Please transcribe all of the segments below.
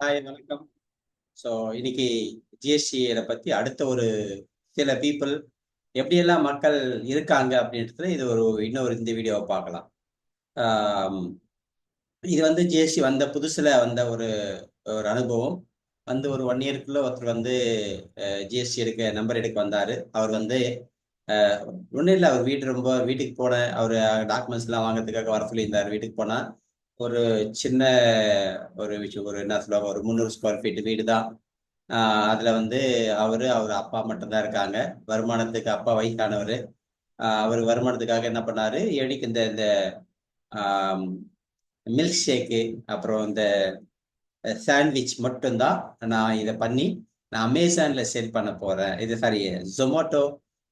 Hi வணக்கம். So இன்னைக்கு ஜிஎஸ்டியை பத்தி அடுத்த ஒரு சில பீப்புள் எப்படியெல்லாம் மக்கள் இருக்காங்க அப்படின்றதுல இது ஒரு இன்னொரு இந்த வீடியோவை பார்க்கலாம். இது வந்து ஜிஎஸ்டி வந்த புதுசில் வந்த ஒரு ஒரு அனுபவம். வந்து ஒரு ஒன் இயர்க்குள்ள ஒருத்தர் வந்து ஜிஎஸ்டி எடுக்க நம்பர் எடுக்க வந்தார். அவர் வந்து ஒன்றும் இல்லை அவர் வீட்டு ரொம்ப வீட்டுக்கு போன அவர் டாக்குமெண்ட்ஸ்லாம் வாங்குறதுக்காக வர சொல்லியிருந்தார் வீட்டுக்கு போனால் ஒரு சின்ன ஒரு விஷயம் ஒரு என்ன சொல்லுவாங்க ஒரு முந்நூறு ஸ்கொயர் ஃபீட் வீடு தான் அதில் வந்து அவர் அவர் அப்பா மட்டும்தான் இருக்காங்க. வருமானத்துக்கு அப்பா வயசானவர் அவர் வருமானத்துக்காக என்ன பண்ணார்? எடிக்கு இந்த இந்த மில்க் ஷேக்கு அப்புறம் இந்த சாண்ட்விச் மட்டும்தான் நான் இதை பண்ணி நான் அமேசான்ல சேல் பண்ண போறேன். இது சாரி ஜொமேட்டோ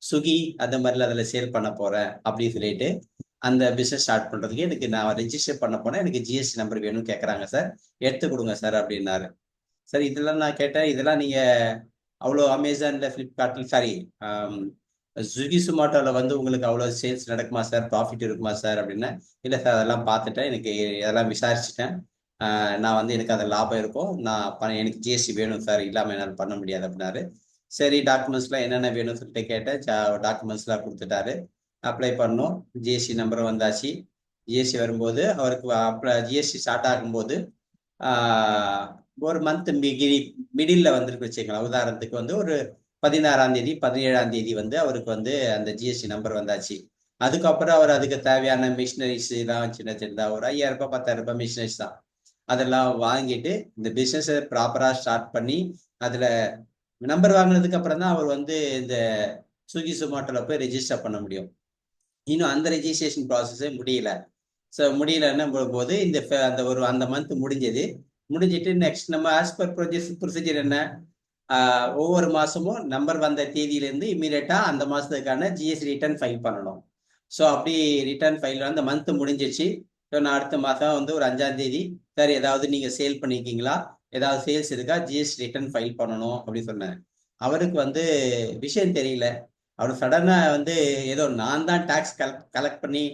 சுகி அந்த மாதிரிலாம் அதில் சேல் பண்ண போறேன் அப்படின்னு சொல்லிட்டு அந்த பிஸ்னஸ் ஸ்டார்ட் பண்றதுக்கு எனக்கு நான் ரெஜிஸ்டர் பண்ண போனேன் எனக்கு ஜிஎஸ்டி நம்பர் வேணும்னு கேட்குறாங்க சார் எடுத்து கொடுங்க சார் அப்படின்னாரு. சார் இதெல்லாம் நான் கேட்டேன். இதெல்லாம் நீங்க அவ்வளோ அமேசான்ல ஃப்ளிப்கார்ட்டில் சாரி ஸ்விக்கி சுமாட்டோவில் வந்து உங்களுக்கு அவ்வளோ சேல்ஸ் நடக்குமா சார் ப்ராஃபிட் இருக்குமா சார் அப்படின்னா? இல்லை சார் அதெல்லாம் பார்த்துட்டேன். எனக்கு இதெல்லாம் விசாரிச்சுட்டேன். நான் வந்து எனக்கு அது லாபம் இருக்கும். நான் ப- எனக்கு ஜிஎஸ்டி வேணும் சார் இல்லாமல் என்னால் பண்ண முடியாது அப்படின்னாரு. சரி டாக்குமெண்ட்ஸ்லாம் என்னென்ன வேணும்னு சொல்லிட்டு கேட்டேன். டாக்குமெண்ட்ஸ்லாம் கொடுத்துட்டாரு. அப்ளை பண்ணோம். ஜிஎஸ்டி நம்பர் வந்தாச்சு. ஜிஎஸ்டி வரும்போது அவருக்கு அப்ளை ஜிஎஸ்டி ஸ்டார்ட் ஆகும்போது ஒரு மந்த் மிகிரி மிடில்ல வந்துருக்கு வச்சுக்கலாம் உதாரணத்துக்கு வந்து ஒரு பதினாறாம் தேதி பதினேழாம் தேதி வந்து அவருக்கு வந்து அந்த ஜிஎஸ்டி நம்பர் வந்தாச்சு. அதுக்கப்புறம் அவர் அதுக்கு தேவையான மிஷினரிஸ் எல்லாம் சின்ன சின்னதாக ஒரு ஐயாயிரம் ரூபாய் பத்தாயிரம் ரூபாய் மிஷினரிஸ் தான். அதெல்லாம் வாங்கிட்டு இந்த பிஸ்னஸை ப்ராப்பரா ஸ்டார்ட் பண்ணி அதுல நம்பர் வாங்கினதுக்கு அப்புறம் தான் அவர் வந்து இந்த சுகி சொமாட்டோல போய் ரெஜிஸ்டர் பண்ண முடியும். இன்னும் அந்த ரெஜிஸ்ட்ரேஷன் ப்ராசஸே முடியல. ஸோ முடியலன்னு போது இந்த அந்த ஒரு அந்த மந்த் முடிஞ்சது. முடிஞ்சிட்டு நெக்ஸ்ட் நம்ம ஆஸ் பர் ப்ரொசீஜர் ப்ரொசீஜர் என்ன? ஒவ்வொரு மாதமும் நம்பர் வந்த தேதியிலேருந்து இமீடியட்டாக அந்த மாதத்துக்கான ஜிஎஸ்டி ரிட்டர்ன் ஃபைல் பண்ணணும். ஸோ அப்படி ரிட்டர்ன் ஃபைல் அந்த மந்த் முடிஞ்சிச்சு ஸோ நான் அடுத்த மாதம் வந்து ஒரு அஞ்சாம் தேதி சார் ஏதாவது நீங்கள் சேல் பண்ணியிருக்கீங்களா ஏதாவது சேல்ஸ் இருக்கா? ஜிஎஸ்டி ரிட்டர்ன் ஃபைல் பண்ணணும் அப்படின்னு சொன்னேன். அவருக்கு வந்து விஷயம் தெரியல. அவர் சடனாக வந்து ஏதோ நான் தான் டேக்ஸ் கலெக்ட் கலெக்ட் பண்ணி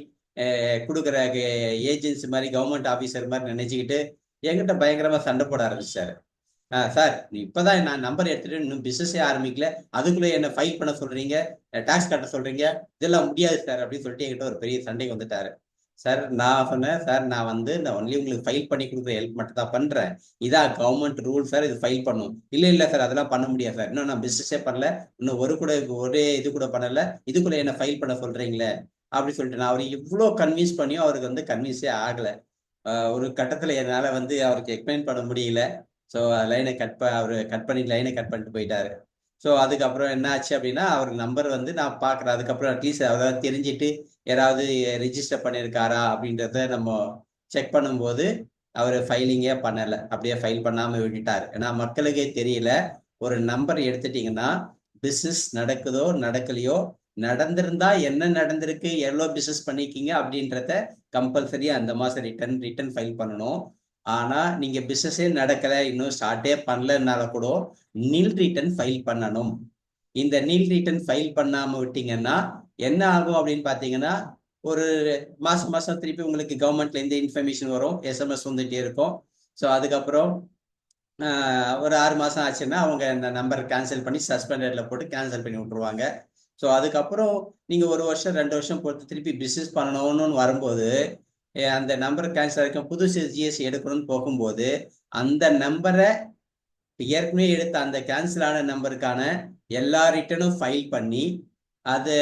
கொடுக்குற ஏஜென்சி மாதிரி கவர்மெண்ட் ஆஃபீஸர் மாதிரி நினச்சிக்கிட்டு என்கிட்ட பயங்கரமாக சண்டை போட ஆரம்பிச்சார். ஆ சார் நீ இப்போதான் நான் நம்பர் எடுத்துட்டு இன்னும் பிசினஸே ஆரம்பிக்கல. அதுக்குள்ளே என்ன ஃபைல் பண்ண சொல்கிறீங்க டேக்ஸ் கட்ட சொல்கிறீங்க இதெல்லாம் முடியாது சார் அப்படின்னு சொல்லிட்டு என்கிட்ட ஒரு பெரிய சண்டைக்கு வந்துட்டாரு. சார் நான் சொன்னேன் சார் நான் வந்து நான் ஒன்லி உங்களுக்கு ஃபைல் பண்ணி கொடுக்குற ஹெல்ப் மட்டும் தான் பண்றேன். இதான் கவர்மெண்ட் ரூல் சார் இது ஃபைல் பண்ணும். இல்ல இல்ல சார் அதெல்லாம் பண்ண முடியாது சார். இன்னும் நான் பிசினஸே பண்ணல. இன்னும் ஒரு கூட ஒரே இது கூட பண்ணல. இதுக்குள்ள என்ன ஃபைல் பண்ண சொல்றீங்களே? அப்படி சொல்லிட்டு நான் அவர் இவ்வளோ கன்வின்ஸ் பண்ணியும் அவருக்கு வந்து கன்வின்ஸே ஆகல. ஒரு கட்டத்துல என்னால வந்து அவருக்கு எக்ஸ்பிளைன் பண்ண முடியல. ஸோ லைனை கட் ப அவர் கட் பண்ணி லைனை கட் பண்ணிட்டு போயிட்டாரு. ஸோ அதுக்கப்புறம் என்ன ஆச்சு அப்படின்னா அவர் நம்பர் வந்து நான் பார்க்குறேன். அதுக்கப்புறம் அட்லீஸ்ட் அதாவது தெரிஞ்சுட்டு யாராவது ரிஜிஸ்டர் பண்ணியிருக்காரா அப்படின்றத நம்ம செக் பண்ணும்போது அவர் ஃபைலிங்கே பண்ணலை. அப்படியே ஃபைல் பண்ணாமல் விட்டுட்டார். ஏன்னா மக்களுக்கே தெரியல. ஒரு நம்பர் எடுத்துட்டீங்கன்னா பிஸ்னஸ் நடக்குதோ நடக்கலையோ நடந்திருந்தா என்ன நடந்திருக்கு எவ்வளோ பிஸ்னஸ் பண்ணிருக்கீங்க அப்படின்றத கம்பல்சரி அந்த மாதம் ரிட்டர்ன் ரிட்டர்ன் ஃபைல் பண்ணணும். ஆனா நீங்க பிசினஸே நடக்கல இன்னும் ஸ்டார்ட்டே பண்ணலனால கூட நீல் ரிட்டர்ன் ஃபைல் பண்ணணும். இந்த நீல் ரிட்டர்ன் ஃபைல் பண்ணாம விட்டீங்கன்னா என்ன ஆகும் அப்படின்னு பார்த்தீங்கன்னா ஒரு மாசம் மாசம் திருப்பி உங்களுக்கு கவர்மெண்ட்ல இருந்து இன்ஃபர்மேஷன் வரும் எஸ்எம்எஸ் வந்துட்டே இருக்கும். ஸோ அதுக்கப்புறம் ஒரு ஆறு மாசம் ஆச்சுன்னா அவங்க இந்த நம்பர் கேன்சல் பண்ணி சஸ்பெண்டட்ல போட்டு கேன்சல் பண்ணி விட்டுருவாங்க. ஸோ அதுக்கப்புறம் நீங்க ஒரு வருஷம் ரெண்டு வருஷம் பொறுத்து திருப்பி பிசினஸ் பண்ணணும்னு வரும்போது அந்த நம்பர் கேன்சல் ஆகிருக்கும் புதுசு ஜிஎஸ்டி எடுக்கணும்னு போகும்போது அந்த நம்பரை ஏற்கனவே எடுத்த அந்த கேன்சல் ஆன நம்பருக்கான எல்லா ரிட்டர்னும் ஃபைல் பண்ணி அது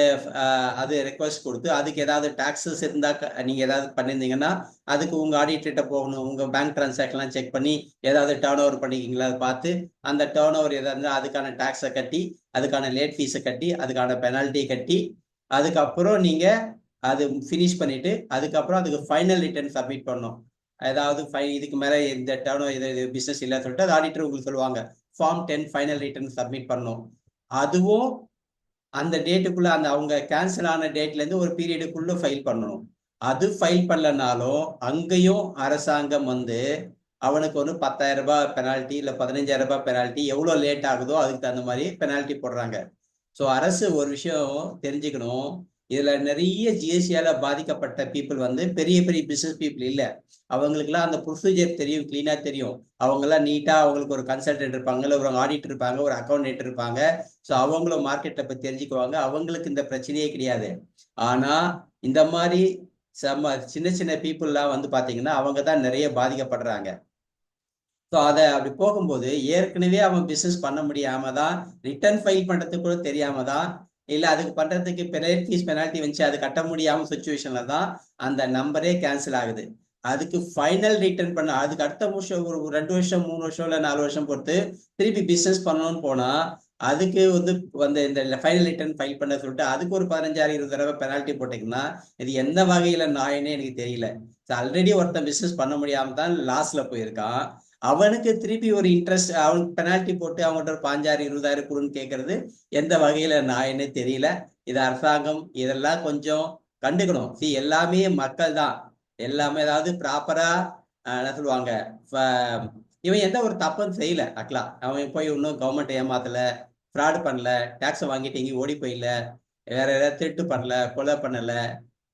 அது ரெக்வஸ்ட் கொடுத்து அதுக்கு ஏதாவது டாக்ஸஸ் இருந்தா க- நீங்க ஏதாவது பண்ணியிருந்தீங்கன்னா அதுக்கு உங்க ஆடிட்டர்கிட்ட போகணும். உங்க பேங்க் டிரான்சாக்ஷன்லாம் செக் பண்ணி ஏதாவது டேர்ன் ஓவர் பண்ணிக்கீங்களா அதை பார்த்து அந்த டேர்ன் ஓவர் ஏதாவது இருந்தால் அதுக்கான டாக்ஸை கட்டி அதுக்கான லேட் ஃபீஸை கட்டி அதுக்கான பெனால்ட்டி கட்டி அதுக்கப்புறம் நீங்க அது ஃபினிஷ் பண்ணிட்டு அதுக்கப்புறம் அதுக்கு ஃபைனல் ரிட்டர்ன் சப்மிட் பண்ணணும். ஏதாவது ஃபை இதுக்கு மேல இந்த டேர்னோ இது இது பிசினஸ் இல்லை சொல்லிட்டு அது ஆடிட்டர் உங்களுக்கு சொல்லுவாங்க. Form ten final return submit பண்ணணும். அதுவும் அந்த டேட்டுக்குள்ள அந்த அவங்க கேன்சல் ஆன டேட்ல இருந்து ஒரு பீரியடுக்குள்ள ஃபைல் பண்ணணும். அது ஃபைல் பண்ணலனாலும் அங்கேயும் அரசாங்கம் வந்து அவனுக்கு ஒன்று பத்தாயிரம் ரூபாய் பெனால்ட்டி இல்லை பதினஞ்சாயிரம் ரூபாய் பெனால்ட்டி எவ்வளோ லேட் ஆகுதோ அதுக்கு தகுந்த மாதிரி பெனால்ட்டி போடுறாங்க. ஸோ அரசு ஒரு விஷயம் தெரிஞ்சுக்கணும். இதுல நிறைய ஜிஎஸ்டியால பாதிக்கப்பட்ட பீப்புள் வந்து பெரிய பெரிய பிசினஸ் பீப்புள் இல்ல. அவங்களுக்குலாம் அந்த ப்ரொசீஜர் தெரியும் கிளீனா தெரியும். அவங்கெல்லாம் நீட்டா அவங்களுக்கு ஒரு கன்சல்டன்ட் இருப்பாங்க இல்லை ஒரு ஆடிட் இருப்பாங்க ஒரு அக்கௌண்டன்ட் இருப்பாங்க. ஸோ அவங்களும் மார்க்கெட்டை பத்தி தெரிஞ்சுக்குவாங்க. அவங்களுக்கு இந்த பிரச்சனையே கிடையாது. ஆனா இந்த மாதிரி சம சின்ன சின்ன பீப்புளெலாம் வந்து பாத்தீங்கன்னா அவங்க தான் நிறைய பாதிக்கப்படுறாங்க. ஸோ அதை அப்படி போகும்போது ஏற்கனவே அவன் பிஸ்னஸ் பண்ண முடியாம தான் ரிட்டர்ன் ஃபைல் பண்ணுறதுக்கு கூட தெரியாம தான் இல்லை அதுக்கு பண்ணுறதுக்கு பெனால்டிஸ் பெனால்ட்டி வந்துச்சு. அது கட்ட முடியாம சுச்சுவேஷன்ல தான் அந்த நம்பரே கேன்சல் ஆகுது. அதுக்கு ஃபைனல் ரிட்டர்ன் பண்ண அதுக்கு அடுத்த வருஷம் ஒரு ரெண்டு வருஷம் மூணு வருஷம் இல்லை நாலு வருஷம் பொறுத்து திருப்பி பிஸ்னஸ் பண்ணணும்னு போனா அதுக்கு வந்து வந்து இந்த ஃபைனல் ரிட்டர்ன் ஃபைல் பண்ண சொல்லிட்டு அதுக்கு ஒரு பதினஞ்சாயிரம் இருபது தடவை பெனால்ட்டி போட்டிங்கன்னா இது எந்த வகையில நாயினே எனக்கு தெரியல. ஆல்ரெடி ஒருத்தன் பிஸ்னஸ் பண்ண முடியாம தான் லாஸ்ல போயிருக்கான். அவனுக்கு திருப்பி ஒரு இன்ட்ரெஸ்ட் அவனுக்கு பெனால்ட்டி போட்டு அவங்கள்ட்ட ஒரு பாஞ்சாயிரம் இருபதாயிரம் கொடுன்னு கேட்கறது எந்த வகையில நாயினே தெரியல. இது அரசாங்கம் இதெல்லாம் கொஞ்சம் கண்டுக்கணும். சி எல்லாமே மக்கள் தான். எல்லாமே ஏதாவது ப்ராப்பரா என்ன சொல்லுவாங்க? இவன் எந்த ஒரு தப்பும் செய்யல அக்லா. அவன் போய் இன்னும் கவர்மெண்ட் ஏமாத்தல ஃப்ராடு பண்ணல டேக்ஸை வாங்கிட்டு எங்கேயும் ஓடி போயில வேற ஏதாவது திருட்டு பண்ணல கொலை பண்ணல.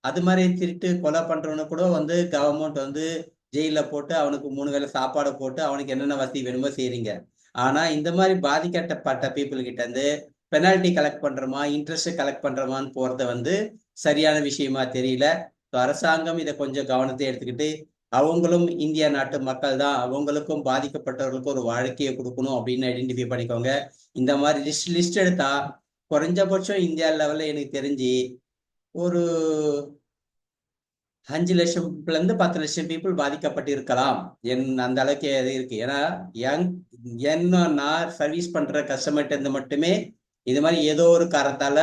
அது மாதிரி திருட்டு கொலை பண்றவனு கூட வந்து கவர்மெண்ட் வந்து ஜெயிலில் போட்டு அவனுக்கு மூணு வேளை சாப்பாடை போட்டு அவனுக்கு என்னென்ன வசதி வேணுமோ செய்கிறீங்க ஆனால் இந்த மாதிரி பாதிக்கப்பட்ட பீப்புள்கிட்ட இருந்து பெனால்ட்டி கலெக்ட் பண்ணுறோமா இன்ட்ரெஸ்ட் கலெக்ட் பண்ணுறோமான்னு போகிறத வந்து சரியான விஷயமா தெரியல. அரசாங்கம் இதை கொஞ்சம் கவனத்தை எடுத்துக்கிட்டு அவங்களும் இந்தியா நாட்டு மக்கள் தான் அவங்களுக்கும் பாதிக்கப்பட்டவர்களுக்கும் ஒரு வாழ்க்கையை கொடுக்கணும் அப்படின்னு ஐடென்டிஃபை பண்ணிக்கோங்க. இந்த மாதிரி லிஸ்ட் லிஸ்ட் எடுத்தா குறைஞ்சபட்சம் இந்தியா லெவலில் எனக்கு தெரிஞ்சு ஒரு அஞ்சு லட்சம்ல இருந்து பத்து லட்சம் பீப்புள் பாதிக்கப்பட்டு இருக்கலாம் என் அந்த அளவுக்கு இருக்கு. ஏன்னா யங் என்ன நான் சர்வீஸ் பண்ற கஸ்டமர்கிட்ட இருந்து மட்டுமே இது மாதிரி ஏதோ ஒரு காரணத்தால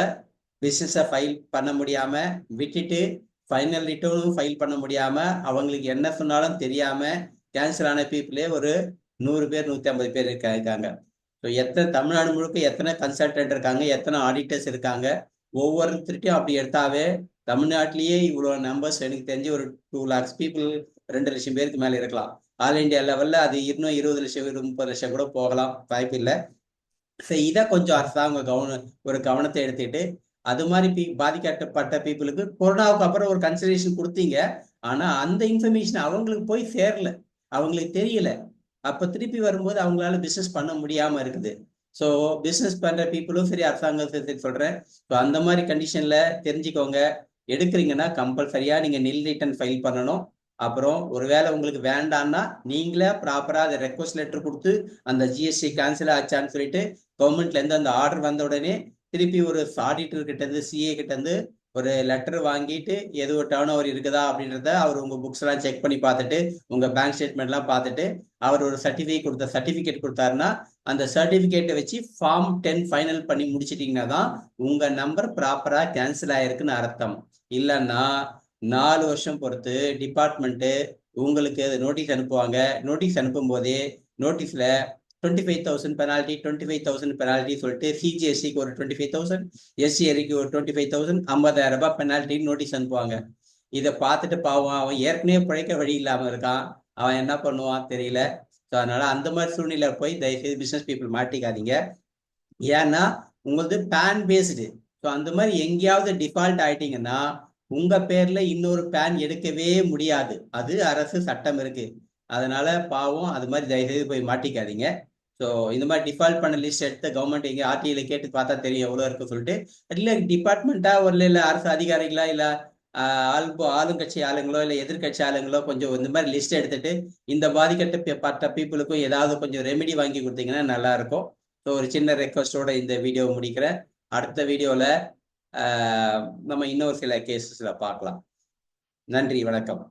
பிசினஸை ஃபைல் பண்ண முடியாம விட்டுட்டு ஃபைனல் ரிட்டர்னும் ஃபைல் பண்ண முடியாம அவங்களுக்கு என்ன சொன்னாலும் தெரியாம கேன்சல் ஆன பீப்புளே ஒரு நூறு பேர் நூத்தி ஐம்பது பேர் இருக்காங்க. ஸோ எத்தனை தமிழ்நாடு முழுக்க எத்தனை கன்சல்டன்ட் இருக்காங்க எத்தனை ஆடிட்டர்ஸ் இருக்காங்க ஒவ்வொருத்தருட்டையும் அப்படி எடுத்தாவே தமிழ்நாட்டிலேயே இவ்வளோ நம்பர்ஸ் எனக்கு தெரிஞ்சு ஒரு டூ லேக்ஸ் பீப்புள் ரெண்டு லட்சம் பேருக்கு மேலே இருக்கலாம். ஆல் இண்டியா லெவலில் அது இன்னும் இருபது லட்சம் முப்பது லட்சம் கூட போகலாம். வாய்ப்பு இல்லை. ஸோ இதை கொஞ்சம் அரசாங்கம் கவனம் ஒரு கவனத்தை எடுத்துட்டு அது மாதிரி பீ பாதிக்கப்பட்ட பீப்புளுக்கு கொரோனாவுக்கு அப்புறம் ஒரு கன்சிடரேஷன் கொடுத்தீங்க. ஆனால் அந்த இன்ஃபர்மேஷன் அவங்களுக்கு போய் சேரல. அவங்களுக்கு தெரியல. அப்போ திருப்பி வரும்போது அவங்களால பிஸ்னஸ் பண்ண முடியாமல் இருக்குது. ஸோ பிஸ்னஸ் பண்ணுற பீப்புளும் சரி அரசாங்கத்தை சொல்கிறேன் ஸோ அந்த மாதிரி கண்டிஷனில் தெரிஞ்சுக்கோங்க. எடுக்கிறீங்கன்னா கம்பல்சரியா நீங்க நில் ரிட்டர்ன் ஃபைல் பண்ணணும். அப்புறம் ஒருவேளை உங்களுக்கு வேண்டான்னா நீங்களே ப்ராப்பரா அதை ரெக்வஸ்ட் லெட்டர் கொடுத்து அந்த ஜிஎஸ்டி கேன்சல் ஆச்சான்னு சொல்லிட்டு கவர்மெண்ட்ல இருந்து அந்த ஆர்டர் வந்த உடனே திருப்பி ஒரு ஆடிட்டர் கிட்ட இருந்து சிஏ கிட்ட இருந்து ஒரு லெட்டர் வாங்கிட்டு எது ஒரு டேர்ன் ஓவர் இருக்குதா அப்படின்றத அவர் உங்க புக்ஸ் எல்லாம் செக் பண்ணி பார்த்துட்டு உங்க பேங்க் ஸ்டேட்மெண்ட் எல்லாம் பார்த்துட்டு அவர் ஒரு சர்டிஃபிகேட் கொடுத்த சர்டிபிகேட் கொடுத்தாருன்னா அந்த சர்டிபிகேட்டை வச்சு ஃபார்ம் டென் ஃபைனல் பண்ணி முடிச்சிட்டீங்கன்னா தான் உங்க நம்பர் ப்ராப்பரா கேன்சல் ஆயிருக்குன்னு அர்த்தம். இல்லைன்னா நாலு வருஷம் பொறுத்து டிபார்ட்மெண்ட்டு உங்களுக்கு நோட்டீஸ் அனுப்புவாங்க. நோட்டீஸ் அனுப்பும் போதே நோட்டீஸ்ல twenty five thousand penalty twenty five thousand penalty சொல்லிட்டு சிஜிஎஸ்சிக்கு ஒரு டுவெண்ட்டி ஃபைவ் தௌசண்ட் எஸ்சிஆருக்கு ஒரு டுவெண்ட்டி ஃபைவ் தௌசண்ட் ஐம்பதாயிரம் ரூபாய் பெனால்ட்டின்னு நோட்டீஸ் அனுப்புவாங்க. இதை பார்த்துட்டு பாவம் அவன் ஏற்கனவே பிழைக்க வழி இல்லாமல் இருக்கான். அவன் என்ன பண்ணுவான் தெரியல. ஸோ அதனால அந்த மாதிரி சூழ்நிலை போய் தயவுசெய்து பிஸ்னஸ் பீப்புள் மாட்டிக்காதீங்க. ஏன்னா உங்களது பேன் பேஸ்டு ஸோ அந்த மாதிரி எங்கேயாவது டிஃபால்ட் ஆயிட்டீங்கன்னா உங்க பேர்ல இன்னொரு பேன் எடுக்கவே முடியாது. அது அரசு சட்டம் இருக்கு. அதனால பாவம் அது மாதிரி தயவுசெய்து போய் மாட்டிக்காதீங்க. ஸோ இந்த மாதிரி டிஃபால்ட் பண்ண லிஸ்ட் எடுத்து கவர்மெண்ட் எங்கே ஆர்டிஐல கேட்டு பார்த்தா தெரியும் எவ்வளோ இருக்கு சொல்லிட்டு. இல்லை டிபார்ட்மெண்ட்டாக ஒரு இல்லை அரசு அதிகாரிகளா இல்லை ஆள் ஆளுங்கட்சி ஆளுங்களோ இல்லை எதிர்கட்சி ஆளுங்களோ கொஞ்சம் இந்த மாதிரி லிஸ்ட் எடுத்துட்டு இந்த பாதிக்கப்பட்ட பீப்புளுக்கும் ஏதாவது கொஞ்சம் ரெமெடி வாங்கி கொடுத்தீங்கன்னா நல்லா இருக்கும். ஸோ ஒரு சின்ன ரெக்வஸ்டோட இந்த வீடியோ முடிக்கிறேன். அடுத்த வீடியோவில் நம்ம இன்னொரு சில கேசஸில் பார்க்கலாம். நன்றி வணக்கம்.